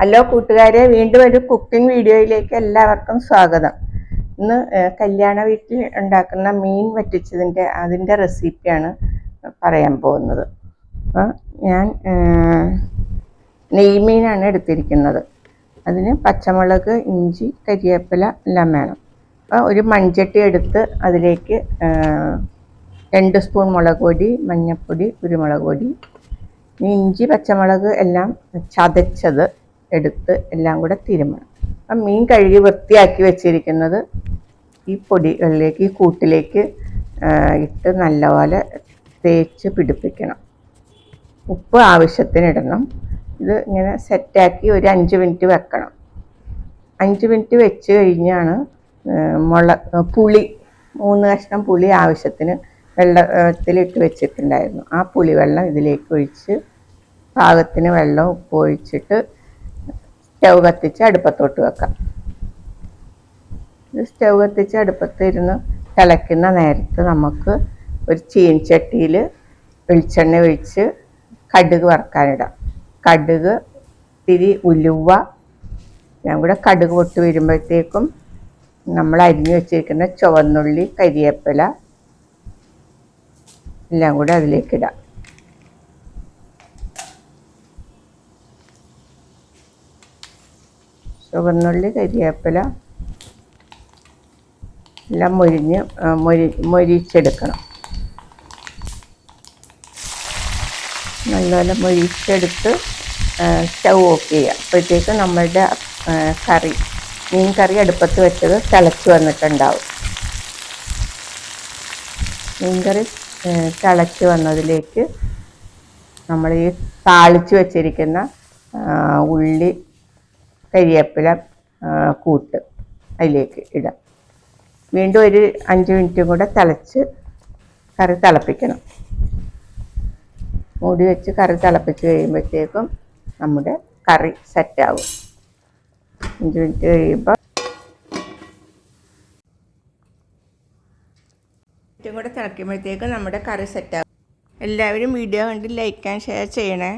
Hello കൂട്ടുകാരെ വീണ്ടും ഒരു കുക്കിംഗ് വീഡിയോയിലേക്ക് എല്ലാവർക്കും സ്വാഗതം. ഇന്ന് കല്യാണ വീട്ടിൽ ഉണ്ടാക്കുന്ന മീൻ വറ്റിച്ചതിന്റെ അതിന്റെ റെസിപ്പിയാണ് പറയാൻ പോകുന്നത്. അപ്പോൾ ഞാൻ നെയ്മീനാണ് എടുത്തിരിക്കുന്നത്. അതിന് പച്ചമുളക് ഇഞ്ചി കരിയേപ്പില എല്ലാം വേണം. അപ്പോൾ ഒരു മൺചട്ടി എടുത്ത് അതിലേക്ക് രണ്ട് സ്പൂൺ മുളക് പൊടി മഞ്ഞൾപ്പൊടി കുരുമുളക് പൊടി. ഇഞ്ചി പച്ചമുളക് എല്ലാം ചതച്ചത് എടുത്ത് എല്ലാം കൂടെ തിരുമണം. അപ്പം മീൻ കഴുകി വൃത്തിയാക്കി വെച്ചിരിക്കുന്നത് ഈ പൊടികളിലേക്ക് ഈ കൂട്ടിലേക്ക് ഇട്ട് നല്ലപോലെ തേച്ച് പിടിപ്പിക്കണം. ഉപ്പ് ആവശ്യത്തിന് ഇടണം ഇത് ഇങ്ങനെ സെറ്റാക്കി ഒരു അഞ്ച് മിനിറ്റ് വെക്കണം. അഞ്ച് മിനിറ്റ് വെച്ച് കഴിഞ്ഞാണ് മുള പുളി മൂന്ന് കഷ്ണം പുളി ആവശ്യത്തിന് വെള്ളത്തിലിട്ട് വെച്ചിട്ടുണ്ടായിരുന്നു. ആ പുളിവെള്ളം ഇതിലേക്ക് ഒഴിച്ച് പാകത്തിന് വെള്ളം ഉപ്പ് ഒഴിച്ചിട്ട് സ്റ്റൗ കത്തിച്ച് അടുപ്പത്തോട്ട് വെക്കാം. ഇത് സ്റ്റൗ കത്തിച്ച് അടുപ്പത്ത് ഇരുന്ന് തിളയ്ക്കുന്ന നേരത്ത് നമുക്ക് ഒരു ചീൻചട്ടിയിൽ വെളിച്ചെണ്ണ ഒഴിച്ച് കടുക് വറക്കാനിടാം. കടുക് ഇത്തിരി ഉലുവ ഞാൻ കൂടെ കടുക് പൊട്ട് വരുമ്പോഴത്തേക്കും നമ്മൾ അരിഞ്ഞു വെച്ചിരിക്കുന്ന ചുവന്നുള്ളി കരിയേപ്പില എല്ലാം കൂടെ അതിലേക്ക് ചുവന്നുള്ളി കരിവേപ്പില എല്ലാം മൊരിഞ്ഞ് മൊരി മൊരിച്ചെടുക്കണം. നല്ലപോലെ മൊരിച്ചെടുത്ത് സ്റ്റൗ ഓഫ് ചെയ്യുക അപ്പോഴത്തേക്ക് നമ്മളുടെ കറി മീൻ കറി അടുപ്പത്ത് വെച്ചത് തിളച്ച് വന്നിട്ടുണ്ടാവും. മീൻ കറി തിളച്ച് വന്നതിലേക്ക് നമ്മൾ ഈ താളിച്ച് വെച്ചിരിക്കുന്ന ഉള്ളി കരിവേപ്പില ആ, കൂട്ട് അതിലേക്ക് ഇടാം. വീണ്ടും ഒരു അഞ്ച് മിനിറ്റും കൂടെ തിളച്ച് കറി തിളപ്പിക്കണം. മൂടി വെച്ച് കറി തിളപ്പിച്ച് കഴിയുമ്പോഴത്തേക്കും നമ്മുടെ കറി സെറ്റാവും അഞ്ച് മിനിറ്റ് കഴിയുമ്പോൾ മിനിറ്റും കൂടെ തിളക്കുമ്പോഴത്തേക്കും നമ്മുടെ കറി സെറ്റാവും എല്ലാവരും വീഡിയോ കണ്ട് ലൈക്ക് ആൻഡ് ഷെയർ ചെയ്യണേ.